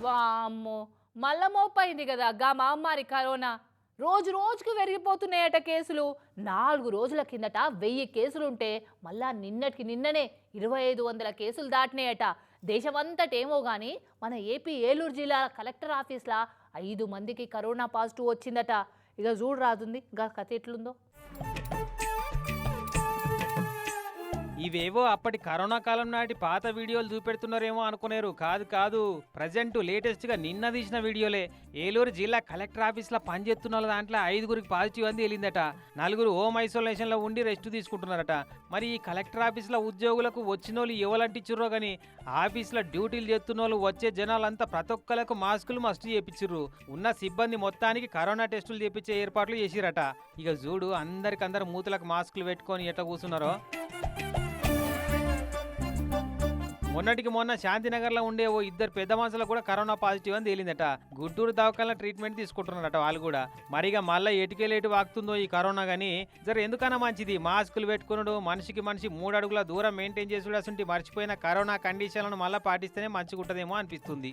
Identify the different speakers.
Speaker 1: వామ్మో మళ్ళా మోపైంది కదా. గా మహమ్మారి కరోనా. రోజు రోజుకు పెరిగిపోతున్నాయట కేసులు. నాలుగు రోజుల కిందట వెయ్యి కేసులుంటే మళ్ళా నిన్నటికి నిన్ననే ఇరవై ఐదు వందల కేసులు దాటినాయట. దేశమంతటేమో కానీ మన ఏపీ ఏలూరు జిల్లా కలెక్టర్ ఆఫీస్లా ఐదు మందికి కరోనా పాజిటివ్ వచ్చిందట. ఇక చూడు రాదుంది గా కథ ఎట్లుందో?
Speaker 2: ఇవేవో అప్పటి కరోనా కాలం నాటి పాత వీడియోలు చూపెడుతున్నారేమో అనుకునేరు. కాదు కాదు. ప్రజెంట్ లేటెస్ట్గా నిన్న తీసిన వీడియోలే. ఏలూరు జిల్లా కలెక్టర్ ఆఫీస్లో పనిచేస్తున్న దాంట్లో ఐదుగురికి పాజిటివ్ అంది వెళ్ళిందట. నలుగురు హోమ్ ఐసోలేషన్లో ఉండి రెస్ట్ తీసుకుంటున్నారట. మరి ఈ కలెక్టర్ ఆఫీస్లో ఉద్యోగులకు వచ్చిన వాళ్ళు ఎవరంటిచ్చిర్రో గానీ ఆఫీస్లో డ్యూటీలు చేస్తున్న వాళ్ళు వచ్చే జనాలంతా ప్రతి ఒక్కరికి మాస్కులు మస్ట్ చేపించిర్రు ఉన్న సిబ్బంది మొత్తానికి కరోనా టెస్టులు చేపించే ఏర్పాట్లు చేసిరట. ఇక చూడు అందరికందరు మూతులకు మాస్కులు పెట్టుకొని ఎట్లా కూర్చున్నారో. మొన్నటికి మొన్న శాంతినగర్లో ఉండే ఓ ఇద్దరు పెద్ద మనుషులు కూడా కరోనా పాజిటివ్ అని తేలిందట. గుంటూరు దవాఖాన ట్రీట్మెంట్ తీసుకుంటున్నారట వాళ్ళు కూడా. మరిగా మళ్ళీ ఎటుకెళ్ళేటు వాగుతుందో ఈ కరోనా కానీ జర ఎందుకన్నా మంచిది? మాస్కులు పెట్టుకున్నాడు మనిషికి మనిషి మూడు అడుగుల దూరం మెయింటైన్ చేసి అసలు మర్చిపోయిన కరోనా కండిషన్లను మళ్ళీ పాటిస్తేనే మంచిగా ఉంటుందేమో అనిపిస్తుంది.